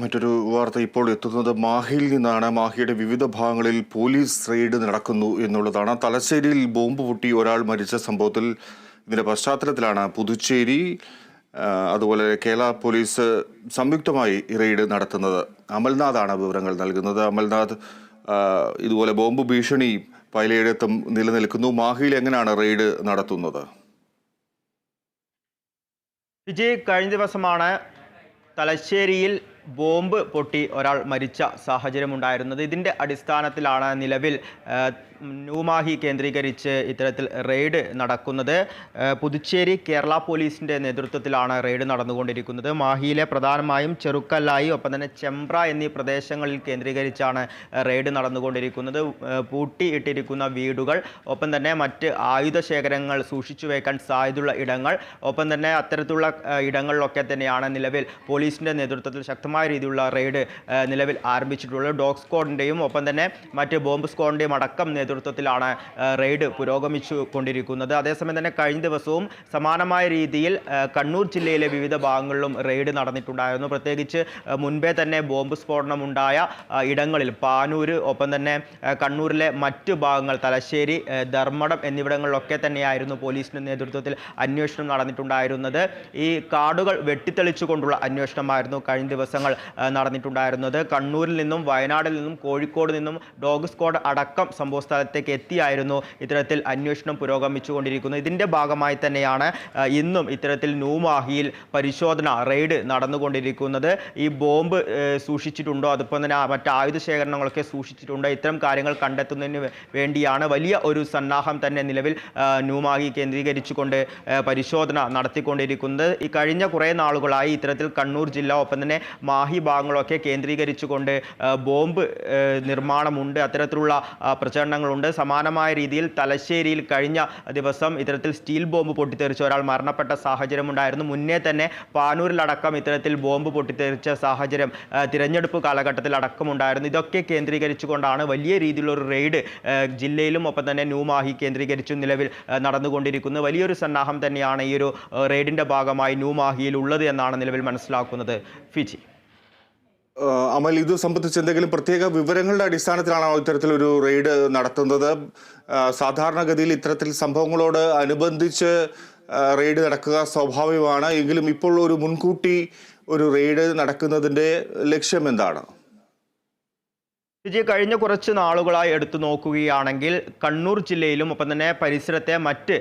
മറ്റൊരു വാർത്ത ഇപ്പോൾ എത്തുന്നത് മാഹിയിൽ നിന്നാണ്. മാഹിയുടെ വിവിധ ഭാഗങ്ങളിൽ പോലീസ് റെയ്ഡ് നടക്കുന്നു എന്നുള്ളതാണ്. തലശ്ശേരിയിൽ ബോംബ് പൊട്ടി ഒരാൾ മരിച്ച സംഭവത്തിൽ ഇതിന്റെ പശ്ചാത്തലത്തിലാണ് പുതുച്ചേരി അതുപോലെ കേരള പോലീസ് സംയുക്തമായി റെയ്ഡ് നടത്തുന്നത്. അമൽനാഥാണ് വിവരങ്ങൾ നൽകുന്നത്. അമൽനാഥ് ഇതുപോലെ ബോംബ് ഭീഷണി പലയിടത്തും നിലനിൽക്കുന്നു. മാഹിയിൽ എങ്ങനെയാണ് റെയ്ഡ് നടത്തുന്നത്? വിജയ് കഴിഞ്ഞ ദിവസമാണ് തലശ്ശേരിയിൽ ബോംബ് പൊട്ടി ഒരാൾ മരിച്ച സാഹചര്യമുണ്ടായിരുന്നത്. ഇതിന്റെ അടിസ്ഥാനത്തിലാണ് നിലവിൽ ന്യൂമാഹി കേന്ദ്രീകരിച്ച് ഇത്തരത്തിൽ റെയ്ഡ് നടക്കുന്നത്. പുതുച്ചേരി കേരള പോലീസിന്റെ നേതൃത്വത്തിലാണ് റെയ്ഡ് നടന്നുകൊണ്ടിരിക്കുന്നത്. മാഹിയിലെ പ്രധാനമായും ചെറുക്കല്ലായി ഒപ്പം തന്നെ ചെമ്പ്ര എന്നീ പ്രദേശങ്ങളിൽ കേന്ദ്രീകരിച്ചാണ് റെയ്ഡ് നടന്നുകൊണ്ടിരിക്കുന്നത്. പൂട്ടിയിട്ടിരിക്കുന്ന വീടുകൾ ഒപ്പം തന്നെ മറ്റ് ആയുധ ശേഖരങ്ങൾ സൂക്ഷിച്ചു വയ്ക്കാൻ സാധ്യതയുള്ള ഇടങ്ങൾ ഒപ്പം തന്നെ അത്തരത്തിലുള്ള ഇടങ്ങളിലൊക്കെ തന്നെയാണ് നിലവിൽ പോലീസിന്റെ നേതൃത്വത്തിൽ ശക്തമായ രീതിയിലുള്ള റെയ്ഡ് നിലവിൽ ആരംഭിച്ചിട്ടുള്ളത്. ഡോഗ് സ്ക്വാഡിന്റെയും ഒപ്പം തന്നെ മറ്റ് ബോംബ് സ്ക്വാഡിന്റെയും അടക്കം നേതൃത്വത്തിലാണ് റെയ്ഡ് പുരോഗമിച്ചു കൊണ്ടിരിക്കുന്നത്. അതേസമയം തന്നെ കഴിഞ്ഞ ദിവസവും സമാനമായ രീതിയിൽ കണ്ണൂർ ജില്ലയിലെ വിവിധ ഭാഗങ്ങളിലും റെയ്ഡ് നടന്നിട്ടുണ്ടായിരുന്നു. പ്രത്യേകിച്ച് മുൻപേ തന്നെ ബോംബ് സ്ഫോടനം ഉണ്ടായ ഇടങ്ങളിൽ പാനൂര് ഒപ്പം തന്നെ കണ്ണൂരിലെ മറ്റ് ഭാഗങ്ങൾ തലശ്ശേരി ധർമ്മടം എന്നിവിടങ്ങളിലൊക്കെ തന്നെയായിരുന്നു പോലീസിന്റെ നേതൃത്വത്തിൽ അന്വേഷണം നടന്നിട്ടുണ്ടായിരുന്നത്. ഈ കാർഡുകൾ വെട്ടിത്തെളിച്ചുകൊണ്ടുള്ള അന്വേഷണമായിരുന്നു കഴിഞ്ഞ ദിവസങ്ങൾ ആ, നടന്നിട്ടുണ്ടായിരുന്നത്. കണ്ണൂരിൽ നിന്നും വയനാടിൽ നിന്നും കോഴിക്കോട് നിന്നും ഡോഗ് സ്ക്വാഡ് അടക്കം സംഭവ സ്ഥലത്തേക്ക് എത്തിയായിരുന്നു ഇത്തരത്തിൽ അന്വേഷണം പുരോഗമിച്ചുകൊണ്ടിരിക്കുന്നത്. ഇതിന്റെ ഭാഗമായി തന്നെയാണ് ഇന്നും ഇത്തരത്തിൽ ന്യൂമാഹിയിൽ പരിശോധന റെയ്ഡ് നടന്നുകൊണ്ടിരിക്കുന്നത്. ഈ ബോംബ് സൂക്ഷിച്ചിട്ടുണ്ടോ? അതിപ്പം തന്നെ മറ്റ് ആയുധ ശേഖരണങ്ങളൊക്കെ സൂക്ഷിച്ചിട്ടുണ്ടോ? ഇത്തരം കാര്യങ്ങൾ കണ്ടെത്തുന്നതിന് വേണ്ടിയാണ് വലിയ ഒരു സന്നാഹം തന്നെ നിലവിൽ ന്യൂമാഹി കേന്ദ്രീകരിച്ചുകൊണ്ട് പരിശോധന നടത്തിക്കൊണ്ടിരിക്കുന്നത്. ഈ കഴിഞ്ഞ കുറേ നാളുകളായി ഇത്തരത്തിൽ കണ്ണൂർ ജില്ല ഒപ്പം തന്നെ മാഹി ഭാഗങ്ങളൊക്കെ കേന്ദ്രീകരിച്ചുകൊണ്ട് ബോംബ് നിർമ്മാണമുണ്ട്. അത്തരത്തിലുള്ള പ്രചരണങ്ങളുണ്ട്. സമാനമായ രീതിയിൽ തലശ്ശേരിയിൽ കഴിഞ്ഞ ദിവസം ഇത്തരത്തിൽ സ്റ്റീൽ ബോംബ് പൊട്ടിത്തെറിച്ച് ഒരാൾ മരണപ്പെട്ട സാഹചര്യമുണ്ടായിരുന്നു. മുന്നേ തന്നെ പാനൂരിലടക്കം ഇത്തരത്തിൽ ബോംബ് പൊട്ടിത്തെറിച്ച സാഹചര്യം തിരഞ്ഞെടുപ്പ് കാലഘട്ടത്തിൽ അടക്കമുണ്ടായിരുന്നു. ഇതൊക്കെ കേന്ദ്രീകരിച്ചുകൊണ്ടാണ് വലിയ രീതിയിലൊരു റെയ്ഡ് ജില്ലയിലും ഒപ്പം തന്നെ ന്യൂമാഹി കേന്ദ്രീകരിച്ചും നിലവിൽ നടന്നുകൊണ്ടിരിക്കുന്നത് വലിയൊരു സന്നാഹം തന്നെയാണ് ഈ ഒരു റെയ്ഡിന്റെ ഭാഗമായി ന്യൂമാഹിയിൽ ഉള്ളത് എന്നാണ് നിലവിൽ മനസ്സിലാക്കുന്നത്. ഫിജി. അമൽ ഇത് സംബന്ധിച്ച് എന്തെങ്കിലും പ്രത്യേക വിവരങ്ങളുടെ അടിസ്ഥാനത്തിലാണോ ഇത്തരത്തിലൊരു റെയ്ഡ് നടത്തുന്നത്? സാധാരണഗതിയിൽ ഇത്തരത്തിൽ സംഭവങ്ങളോട് അനുബന്ധിച്ച് റെയ്ഡ് നടക്കുക സ്വാഭാവികമാണ്. എങ്കിലും ഇപ്പോൾ ഒരു മുൻകൂട്ടി ഒരു റെയ്ഡ് നടക്കുന്നതിന്റെ ലക്ഷ്യം എന്താണ്? വിജയ് കഴിഞ്ഞ കുറച്ച് നാളുകളായി എടുത്തു നോക്കുകയാണെങ്കിൽ കണ്ണൂർ ജില്ലയിലും ഒപ്പം തന്നെ പരിസരത്തെ മറ്റ്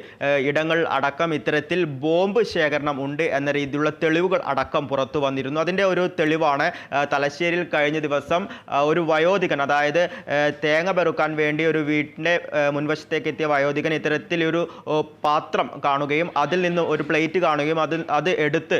ഇടങ്ങൾ അടക്കം ഇത്തരത്തിൽ ബോംബ് ശേഖരണം ഉണ്ട് എന്ന രീതിയിലുള്ള തെളിവുകൾ അടക്കം പുറത്തു വന്നിരുന്നു. അതിന്റെ ഒരു തെളിവാണ് തലശ്ശേരിയിൽ കഴിഞ്ഞ ദിവസം ഒരു വയോധികൻ അതായത് തേങ്ങ പെറുക്കാൻ വേണ്ടി ഒരു വീട്ടിന്റെ മുൻവശത്തേക്ക് എത്തിയ വയോധികൻ ഇത്തരത്തിലൊരു പാത്രം കാണുകയും അതിൽ നിന്ന് ഒരു പ്ലേറ്റ് കാണുകയും അതിൽ അത് എടുത്ത്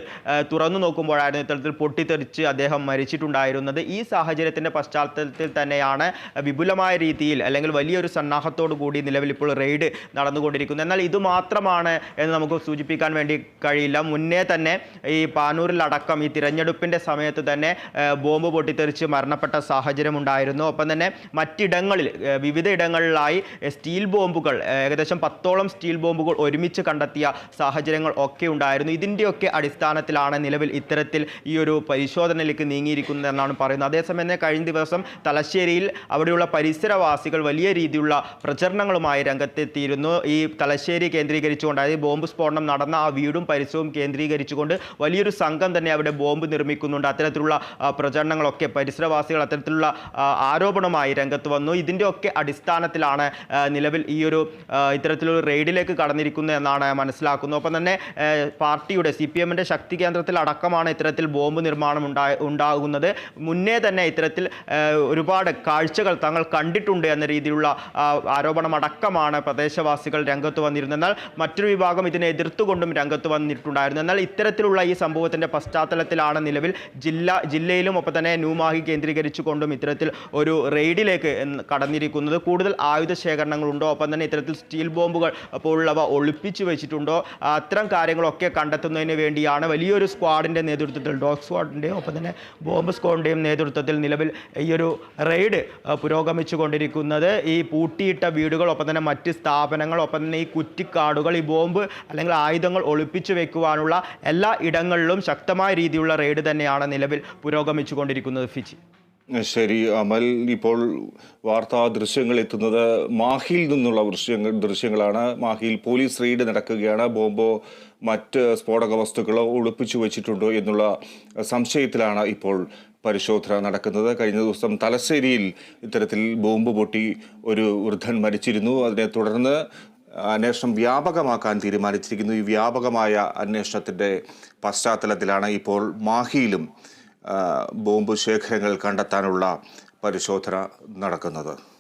തുറന്നു നോക്കുമ്പോഴായിരുന്നു ഇത്തരത്തിൽ പൊട്ടിത്തെറിച്ച് അദ്ദേഹം മരിച്ചിട്ടുണ്ടായിരുന്നത്. ഈ സാഹചര്യത്തിന്റെ പശ്ചാത്തലത്തിൽ തന്നെയാണ് വിപുലമായ രീതിയിൽ അല്ലെങ്കിൽ വലിയൊരു സന്നാഹത്തോടു കൂടി നിലവിൽ ഇപ്പോൾ റെയ്ഡ് നടന്നുകൊണ്ടിരിക്കുന്നത് എന്നാൽ ഇത് മാത്രമാണ് എന്ന് നമുക്ക് സൂചിപ്പിക്കാൻ വേണ്ടി കഴിയില്ല. മുന്നേ തന്നെ ഈ പാനൂരിലടക്കം ഈ തിരഞ്ഞെടുപ്പിന്റെ സമയത്ത് തന്നെ ബോംബ് പൊട്ടിത്തെറിച്ച് മരണപ്പെട്ട സാഹചര്യം ഉണ്ടായിരുന്നു. ഒപ്പം തന്നെ മറ്റിടങ്ങളിൽ വിവിധ ഇടങ്ങളിലായി സ്റ്റീൽ ബോംബുകൾ ഏകദേശം പത്തോളം സ്റ്റീൽ ബോംബുകൾ ഒരുമിച്ച് കണ്ടെത്തിയ സാഹചര്യങ്ങൾ ഒക്കെ ഉണ്ടായിരുന്നു. ഇതിന്റെയൊക്കെ അടിസ്ഥാനത്തിലാണ് നിലവിൽ ഇത്തരത്തിൽ ഈ ഒരു പരിശോധനയിലേക്ക് നീങ്ങിയിരിക്കുന്നത് എന്നാണ് പറയുന്നത്. അതേസമയം തന്നെ കഴിഞ്ഞ ദിവസം തലശ്ശേരിയിൽ അവിടെയുള്ള പരിസരവാസികൾ വലിയ രീതിയിലുള്ള പ്രചരണങ്ങളുമായി രംഗത്തെത്തിയിരുന്നു. ഈ തലശ്ശേരി കേന്ദ്രീകരിച്ചുകൊണ്ട് അതായത് ബോംബ് സ്ഫോടനം നടന്ന ആ വീടും പരിസരവും കേന്ദ്രീകരിച്ചുകൊണ്ട് വലിയൊരു സംഘം തന്നെ അവിടെ ബോംബ് നിർമ്മിക്കുന്നുണ്ട്. അത്തരത്തിലുള്ള പ്രചരണങ്ങളൊക്കെ പരിസരവാസികൾ അത്തരത്തിലുള്ള ആരോപണമായി രംഗത്ത് വന്നു. ഇതിന്റെയൊക്കെ അടിസ്ഥാനത്തിലാണ് നിലവിൽ ഈ ഒരു ഇത്തരത്തിലൊരു റെയ്ഡിലേക്ക് കടന്നിരിക്കുന്നത് എന്നാണ് മനസ്സിലാക്കുന്നത്. ഒപ്പം തന്നെ പാർട്ടിയുടെ സി പി എമ്മിന്റെ ശക്തി കേന്ദ്രത്തിൽ അടക്കമാണ് ഇത്തരത്തിൽ ബോംബ് നിർമ്മാണം ഉണ്ടാ ഉണ്ടാകുന്നത്. മുന്നേ തന്നെ ഇത്തരത്തിൽ ഒരുപാട് കാഴ്ചകൾ തങ്ങൾ കണ്ടിട്ടുണ്ട് എന്ന രീതിയിലുള്ള ആരോപണമടക്കമാണ് പ്രദേശവാസികൾ രംഗത്ത് വന്നിരുന്നത്. എന്നാൽ മറ്റൊരു വിഭാഗം ഇതിനെ എതിർത്തുകൊണ്ടും രംഗത്ത് വന്നിട്ടുണ്ടായിരുന്നു. എന്നാൽ ഇത്തരത്തിലുള്ള ഈ സംഭവത്തിന്റെ പശ്ചാത്തലത്തിലാണ് നിലവിൽ ജില്ല ജില്ലയിലും ഒപ്പം തന്നെ ന്യൂമാഹി കേന്ദ്രീകരിച്ചുകൊണ്ടും ഇത്തരത്തിൽ ഒരു റെയ്ഡിലേക്ക് കടന്നിരിക്കുന്നത്. കൂടുതൽ ആയുധ ശേഖരണങ്ങളുണ്ടോ? ഒപ്പം തന്നെ ഇത്തരത്തിൽ സ്റ്റീൽ ബോംബുകൾ പോലുള്ളവ ഒളിപ്പിച്ചു വെച്ചിട്ടുണ്ടോ? അത്തരം കാര്യങ്ങളൊക്കെ കണ്ടെത്തുന്നതിന് വേണ്ടിയാണ് വലിയൊരു സ്ക്വാഡിന്റെ നേതൃത്വത്തിൽ ഡോഗ് സ്ക്വാഡിന്റെയും ഒപ്പം തന്നെ ബോംബ് സ്ക്വാഡിന്റെയും നേതൃത്വത്തിൽ നിലവിൽ ഈ ഒരു റെയ്ഡ് റെയ്ഡ് പുരോഗമിച്ചു കൊണ്ടിരിക്കുന്നത് ഈ പൂട്ടിയിട്ട വീടുകൾ ഒപ്പം തന്നെ മറ്റ് സ്ഥാപനങ്ങൾ ഒപ്പം തന്നെ ഈ കുറ്റിക്കാടുകൾ ഈ ബോംബ് അല്ലെങ്കിൽ ആയുധങ്ങൾ ഒളിപ്പിച്ചു വെക്കുവാനുള്ള എല്ലാ ഇടങ്ങളിലും ശക്തമായ രീതിയിലുള്ള റെയ്ഡ് തന്നെയാണ് നിലവിൽ പുരോഗമിച്ചു കൊണ്ടിരിക്കുന്നത് ഫിജി ശരി. അമൽ ഇപ്പോൾ വാർത്താ ദൃശ്യങ്ങൾ എത്തുന്നത് മാഹിയിൽ നിന്നുള്ള ദൃശ്യങ്ങൾ ദൃശ്യങ്ങളാണ്. മാഹിയിൽ പോലീസ് റെയ്ഡ് നടക്കുകയാണ്. ബോംബോ മറ്റ് സ്ഫോടക വസ്തുക്കളോ ഒളിപ്പിച്ചു വെച്ചിട്ടുണ്ടോ എന്നുള്ള സംശയത്തിലാണ് ഇപ്പോൾ പരിശോധന നടക്കുന്നത്. കഴിഞ്ഞ ദിവസം തലശ്ശേരിയിൽ ഇത്തരത്തിൽ ബോംബ് പൊട്ടി ഒരു വൃദ്ധൻ മരിച്ചിരുന്നു. അതിനെ തുടർന്ന് അന്വേഷണം വ്യാപകമാക്കാൻ തീരുമാനിച്ചിരിക്കുന്നു. ഈ വ്യാപകമായ അന്വേഷണത്തിന്റെ പശ്ചാത്തലത്തിലാണ് ഇപ്പോൾ മാഹിയിലും ബോംബ് ശേഖരങ്ങൾ കണ്ടെത്താനുള്ള പരിശോധന നടക്കുന്നത്.